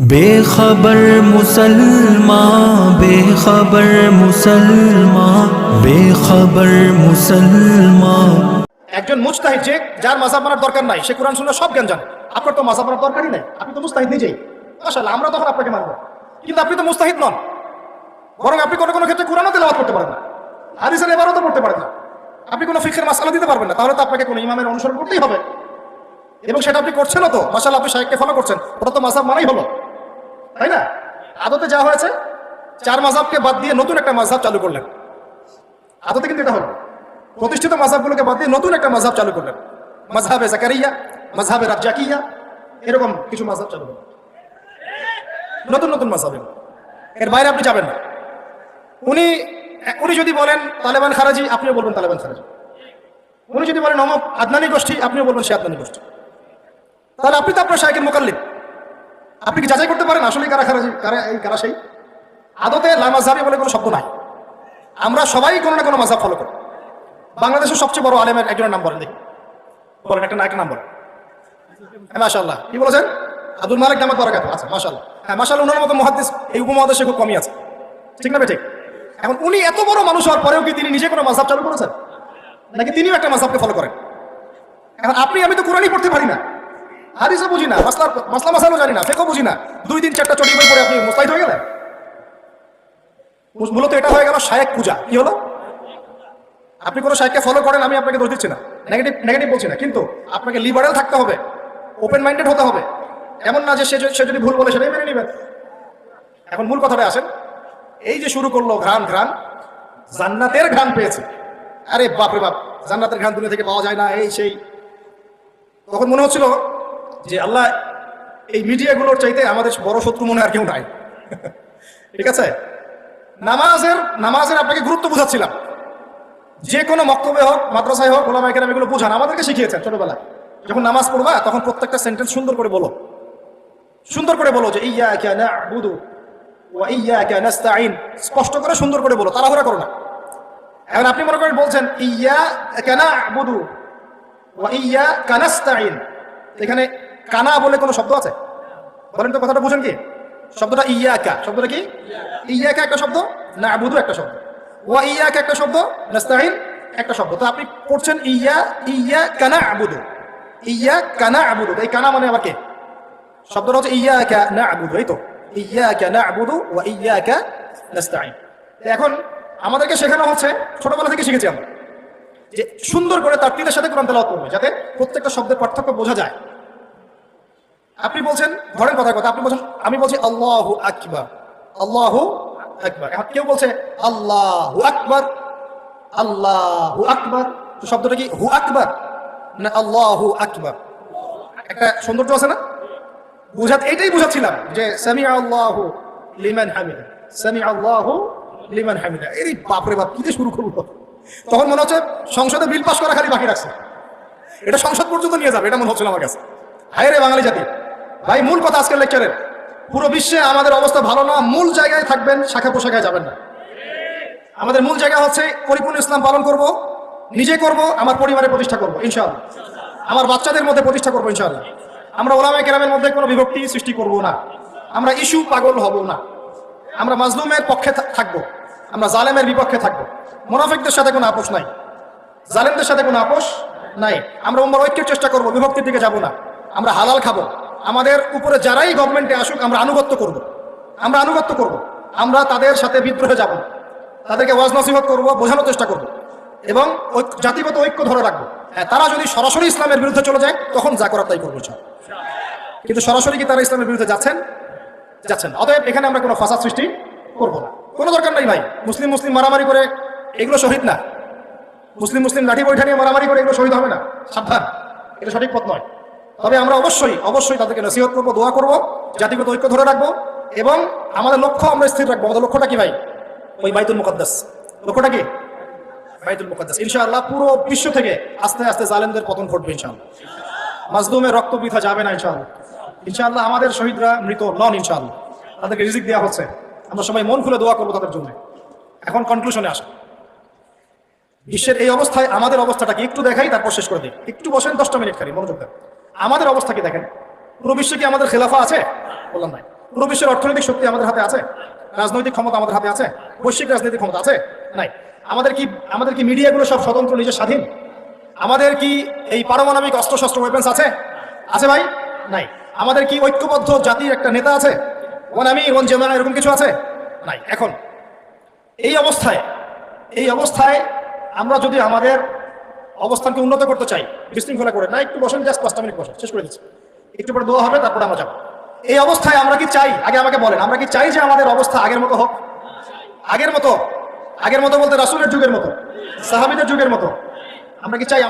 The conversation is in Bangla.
বেখবর মুসলমান বেখবর মুসলমান বেখবর মুসলমান। একজন মুস্তাহিদ যে, যার মাসাব মানার দরকার নাই, সে কোরআন শুনে সব জ্ঞান জানে। আপনার তো মাসাব মানার দরকারই নাই, আপনি তো মুস্তাহিদ নিজেই। মাশাআল্লাহ, আমরা তখন আপনাকে মানবো। কিন্তু আপনি তো মুস্তাহিদ নন। বরং আপনি কোনো কোনো ক্ষেত্রে কোরআনও তেলাওয়াত করতে পারেন না। হাদিসের এবারও তো পড়তে পারেন না। আপনি কোনো ফিখের মাসালা দিতে পারবেন না। তাহলে তো আপনাকে কোনো ইমামের অনুসরণ করতেই হবে। এবং সেটা আপনি করছেনও তো। মাসাল্লাহ আপনি শাহেককে ফলো করছেন। ওটা তো মাসাব মানাই হলো। তাই না? আদতে যা হয়েছে, চার মাসাবকে বাদ দিয়ে নতুন একটা মাসাব চালু করলেন। আদতে কিন্তু এটা হলো। প্রতিষ্ঠিত মাঝহাবগুলোকে বাদ দিয়ে নতুন একটা মাঝহাব চালু করলেন। মাঝহাবে জাকারিয়া, মাঝহাবে রাজ্জাকিয়া, এরকম কিছু মাঝহাব চালু করলেন। নতুন নতুন মাঝহাবে এর বাইরে আপনি যাবেন না। উনি উনি যদি বলেন তালেবান খারাজি, আপনিও বলবেন তালেবান খারাজি। উনি যদি বলেন অমক আদনানি গোষ্ঠী, আপনিও বলবেন সে আদনানি গোষ্ঠী। তাহলে আপনি তো আপনার শাহেকের মোকাল্লিম আপনি কি যাচাই করতে পারেন? আসলে কারা খারাজি, কারা এই, কারা সেই? আদতে লামাজহাবি বলে কোনো শব্দ নাই। আমরা সবাই কোনো না কোনো মাঝহাব ফলো করি। বাংলাদেশের সবচেয়ে বড় আলেমের একজনের নাম বলেন বলেন, একটা না, একটা নাম বলেন। হ্যাঁ মাশাল্লাহ কি বলেছেন? আব্দুল মালিক নামাক বরাকাত। আচ্ছা মাশাল্লাহ হ্যাঁ মাশাল্লাহ ওনার মতো মহাদিস এই উপমহাদেশে খুব কমই আছে। ঠিক না ঠিক? এখন উনি এত বড় মানুষ হওয়ার পরেও কি তিনি নিজে কোনো মাসাব চালু করেছেন? নাকি তিনিও একটা মাসাবকে ফলো করেন? এখন আপনি, আমি তো কোরআনই পড়তে পারি না। হাদিসও বুঝি না, মাসলা মাসলা মাসালও জানি না, ফেকও বুঝি না। দুই দিন চারটা চটি বই পরে আপনি মুস্তাহিদ হয়ে গেলেন? মূলত এটা হয়ে গেল শায়েক পূজা। কি হলো? আপনি কোনো সাইডকে ফলো করেন, আমি আপনাকে দোষ দিচ্ছি না। নেগেটিভ নেগেটিভ বলছি না, কিন্তু আপনাকে লিবারেল থাকতে হবে ওপেন মাইন্ডেড হতে হবে। এমন না যে সে সে যদি ভুল বলে সেটাই মেনে নেবেন এখন মূল কথাটা আসেন। এই যে শুরু করল ঘ্রাণ ঘ্রাণ, জান্নাতের ঘ্রাণ পেয়েছে। আরে বাপরে বাপ, জান্নাতের ঘ্রাণ দুনিয়া থেকে পাওয়া যায় না, এই সেই। তখন মনে হচ্ছিল যে আল্লাহ, এই মিডিয়াগুলোর চাইতে আমাদের বড় শত্রু মনে আর কেউ নাই। ঠিক আছে? নামাজের নামাজের আপনাকে গুরুত্ব বুঝাচ্ছিলাম। যে কোনো বক্তব্যে হোক, মাদ্রাসায় হোক ওলামা কেরাম এগুলো বোঝান। আমাদেরকে শিখিয়েছেন ছোটবেলায়। যখন নামাজ পড়বা, তখন প্রত্যেকটা সেন্টেন্স সুন্দর করে বলো। সুন্দর করে বলো যে ইয়া ক্যা না বুধু ইয়া ক্যা নাস্তাইন স্পষ্ট করে সুন্দর করে বলো, তাড়াহুড়া করো না। এখন আপনি মনে করেন বলছেন ইয়া কেনা বুধু ইয়া কানাস্তাইন এখানে কানা বলে কোনো শব্দ আছে? বলেন তো কথাটা বুঝেন কি? শব্দটা ইয়াকা। শব্দটা কি? ইয়াকা একটা শব্দ না আবুদু একটা শব্দ। ওয়া ইয়াকা একটা শব্দ নাস্তাইন একটা শব্দ। তো আপনি পড়ছেন ইয়া ইয়া কানা আবুদু ইয়া কানা আবুদু এই কানা মানে আবার কে? শব্দটা হচ্ছে ইয়াকা না আবুদু এই তো। ইয়াকা না আবুদু ওয়া ইয়াকা নাস্তাইন তো এখন আমাদেরকে শেখানো হচ্ছে, ছোটবেলা থেকে শিখেছি আমরা, যে সুন্দর করে তার তীরের সাথে কোরআন তেলাওয়াত করবে যাতে প্রত্যেকটা শব্দের পার্থক্য বোঝা যায়। আপনি বলছেন, ধরেন কথা কথা, আপনি বলছেন, আমি বলছি আল্লাহু আকবার, আল্লাহু কেউ বলছে, আল্লাহু আকবার আল্লাহু আকবার শব্দটা কি, হু আকবার, না আল্লাহু আকবার? একটা সৌন্দর্য আছে না? বুঝাত এইটাই বুঝাচ্ছিলাম যে সামি আল্লাহু লিমান হামিদা সামি আল্লাহু লিমান হামিদা। এই বাপরে বাপ, কি দিয়ে শুরু করব? তখন মনে হচ্ছে সংসদে বিল পাস করা খালি বাকি রাখছে। এটা সংসদ পর্যন্ত নিয়ে যাবে, এটা মনে হচ্ছিল আমার কাছে। হায় রে বাঙালি জাতি। ভাই, মূল কথা আজকের লেকচারের পুরো বিশ্বে আমাদের অবস্থা ভালো না, মূল জায়গায় থাকবেন, শাখা পোশাখায় যাবেন না। আমাদের মূল জায়গা হচ্ছে পরিপূর্ণ ইসলাম পালন করব, নিজে করব, আমার পরিবারে প্রতিষ্ঠা করব, ইনশাআল্লাহ। আমার বাচ্চাদের মধ্যে প্রতিষ্ঠা করব, ইনশাআল্লাহ। আমরা ওলামায় কেরামের মধ্যে কোনো বিভক্তি সৃষ্টি করব না। আমরা ইস্যু পাগল হব না। আমরা মাজলুমের পক্ষে থাকব। আমরা জালেমের বিপক্ষে থাকব। মোনাফিকদের সাথে কোনো আপোষ নাই। জালেমদের সাথে কোনো আপোষ নাই। আমরা উম্মার ঐক্যের চেষ্টা করব, বিভক্তির দিকে যাব না। আমরা হালাল খাব। আমাদের উপরে যারাই গভর্নমেন্টে আসুক, আমরা আনুগত্য করব। আমরা আনুগত্য করব। আমরা তাদের সাথে বিদ্রোহে যাব। তাদেরকে ওয়াজ নসিহত করব, বোঝানোর চেষ্টা করব। এবং জাতিগত ঐক্য ধরে রাখব। হ্যাঁ তারা যদি সরাসরি ইসলামের বিরুদ্ধে চলে যায়, তখন যা করার তাই করব। কিন্তু সরাসরি কি তারা ইসলামের বিরুদ্ধে যাচ্ছেন? যাচ্ছেন অতএব এখানে আমরা কোনো ফাসাদ সৃষ্টি করব না। কোনো দরকার নাই ভাই। মুসলিম মুসলিম মারামারি করে এগুলো শহীদ না। মুসলিম মুসলিম লাঠি বৈঠা নিয়ে মারামারি করে এগুলো শহীদ হবে না। সাবধান। এটা সঠিক পথ নয়। তবে আমরা অবশ্যই অবশ্যই তাদেরকে নসিহত করব, দোয়া করব, জাতিগত ঐক্য ধরে রাখব এবং আমাদের লক্ষ্য আমরা স্থির রাখব। আমাদের লক্ষ্যটা কি ভাই? ওই বাইতুল মুকদ্দাস। লক্ষ্যটা কি? বাইতুল মুকদ্দাস। ইনশাআল্লাহ পুরো বিশ্ব থেকে আস্তে আস্তে জালেমদের পতন ঘটবে ইনশাআল্লাহ। মাজলুমের রক্ত বৃথা যাবে না ইনশাআল্লাহ। ইনশাআল্লাহ আমাদের শহীদরা মৃত নন ইনশাআল্লাহ। তাদেরকে রিজিক দেওয়া হচ্ছে। আমরা সবাই মন খুলে দোয়া করব তাদের জন্য। এখন কনক্লুশনে আসা। বিশ্বের এই অবস্থায় আমাদের অবস্থাটা কি? একটু দেখাই, তারপর শেষ করে দিই। একটু বসেন, দশটা মিনিট খালি, মনোযোগ দেন। আমাদের অবস্থা কি দেখেন? পুরো বিশ্বে কি আমাদের খেলাফা আছে? বললাম নাই পুরো বিশ্বের অর্থনৈতিক শক্তি আমাদের হাতে আছে? রাজনৈতিক ক্ষমতা আমাদের হাতে আছে? বৈশ্বিক রাজনৈতিক ক্ষমতা আছে? নাই। আমাদের কি আমাদের কি মিডিয়াগুলো সব স্বতন্ত্র, নিজের স্বাধীন? আমাদের কি এই পারমাণবিক অস্ত্রশস্ত্র ওয়েপেন্স আছে? আছে ভাই? নাই। আমাদের কি ঐক্যবদ্ধ জাতির একটা নেতা আছে? ওয়ান আমি ওয়ান জেমা এরকম কিছু আছে? নাই। এখন, এই অবস্থায় এই অবস্থায় আমরা যদি আমাদের অবস্থানকে উন্নত করতে চাই, বিশৃঙ্খলা করে। না, একটু বসেন জাস্ট পাঁচটা মিনিট বসেন, শেষ করে দিচ্ছি। একটু পরে দোয়া হবে, তারপরে আমরা যাব। এই অবস্থায় আমরা কি চাই? আগে আমাকে বলেন, আমরা কি চাই যে আমাদের অবস্থা আগের মতো হোক? আগের মতো? আগের মতো বলতে রাসুলের যুগের মতো? সাহাবিদের যুগের মতো? আমরা কি চাই